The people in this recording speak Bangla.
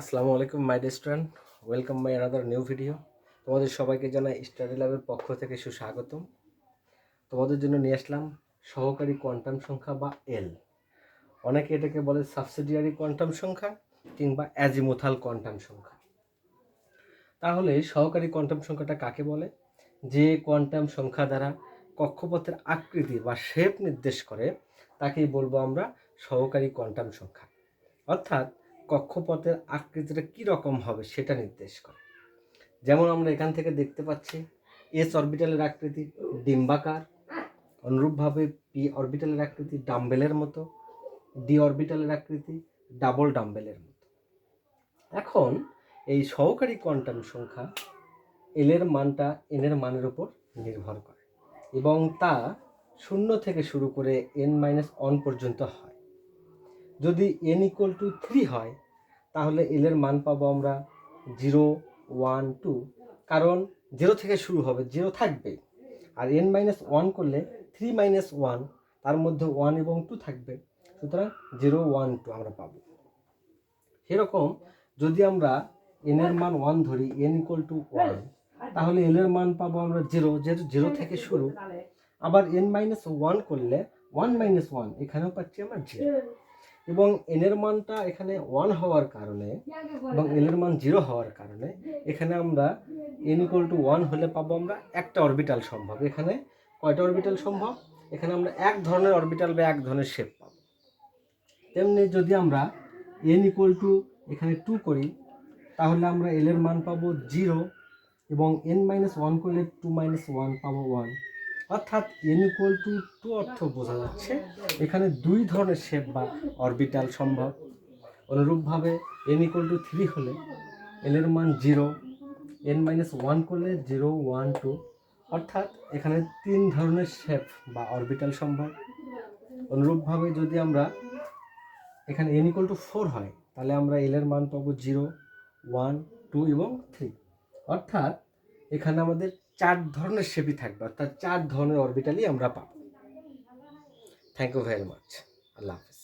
আসসালামু আলাইকুম my student welcome my another new video তোমাদের সবাইকে জানাই স্টাডি ল্যাবের পক্ষ থেকে সুস্বাগতম। তোমাদের জন্য নিয়ে আসলাম সহকারী কোয়ান্টাম সংখ্যা বা এল অনেকে এটাকে বলে সাবসিডিয়ারি কোয়ান্টাম সংখ্যা কিংবা অ্যাজিমোথাল কোয়ান্টাম সংখ্যা। তাহলে সহকারী কোয়ান্টাম সংখ্যাটা কাকে বলে? যে কোয়ান্টাম সংখ্যা দ্বারা কক্ষপথের আকৃতি বা শেপ নির্দেশ করে, তাকেই বলব আমরা সহকারী কোয়ান্টাম সংখ্যা। অর্থাৎ কক্ষপথের আকৃতিটা কী রকম হবে সেটা নির্দেশ করে। যেমন আমরা এখান থেকে দেখতে পাচ্ছি এস অরবিটালের আকৃতি ডিম্বাকার, অনুরূপভাবে পি অরবিটালের আকৃতি ডাম্বেলের মতো ডি অরবিটালের আকৃতি ডাবল ডাম্বেলের মতো। এখন এই সহকারী কোয়ান্টাম সংখ্যা এল এর মানটা এন এর মানের উপর নির্ভর করে এবং তা শূন্য থেকে শুরু করে এন মাইনাস ওয়ান পর্যন্ত হয়। যদি এন ইকুয়াল টু থ্রি হয়, তাহলে এল এর মান পাবো আমরা জিরো ওয়ান টু কারণ জিরো থেকে শুরু হবে জিরো থাকবে আর এন মাইনাস ওয়ান করলে থ্রি মাইনাস ওয়ান তার মধ্যে ওয়ান এবং টু থাকবে। সুতরাং জিরো ওয়ান টু আমরা পাবো। সেরকম যদি আমরা এন এর মান ওয়ান ধরি এন ইকুয়াল টু ওয়ান তাহলে এল এর মান পাবো আমরা জিরো যেহেতু জিরো থেকে শুরু। আবার এন মাইনাস ওয়ান করলে ওয়ান মাইনাস ওয়ান এখানেও পাচ্ছি আমরা জিরো এবং এন এর মানটা এখানে ওয়ান হওয়ার কারণে এবং এর মান জিরো হওয়ার কারণে এখানে আমরা এন ইকুয়াল টু ওয়ান হলে পাবো আমরা একটা অরবিটাল সম্ভব। এখানে কয়টা অরবিটাল সম্ভব? এখানে আমরা এক ধরনের অরবিটাল বা এক ধরনের শেপ পাবো। তেমনি যদি আমরা এন ইকুয়াল টু এখানে টু করি, তাহলে আমরা এল এর মান পাবো জিরো এবং এন মাইনাস ওয়ান করলে টু মাইনাস ওয়ান পাবো ওয়ান অর্থাৎ এন ইকুয়াল টু টু অর্থ বোঝা যাচ্ছে, এখানে দুই ধরনের শেপ বা অরবিটাল সম্ভব। অনুরূপভাবে এন ইকুয়াল টু থ্রি হলে এল এর মান জিরো এন মাইনাস ওয়ান করলে জিরো ওয়ান টু অর্থাৎ এখানে তিন ধরনের শেপ বা অরবিটাল সম্ভব। অনুরূপভাবে যদি আমরা এখানে এন ইকুয়াল টু ফোর হয়, তাহলে আমরা এল এর মান পাবো জিরো ওয়ান টু এবং থ্রি অর্থাৎ এখানে আমাদের চার ধরনের শেপই থাকবে, অর্থাৎ চার ধরনের অরবিটালই আমরা পাবো। থ্যাংক ইউ ভেরি মাচ আল্লাহ হাফিজ।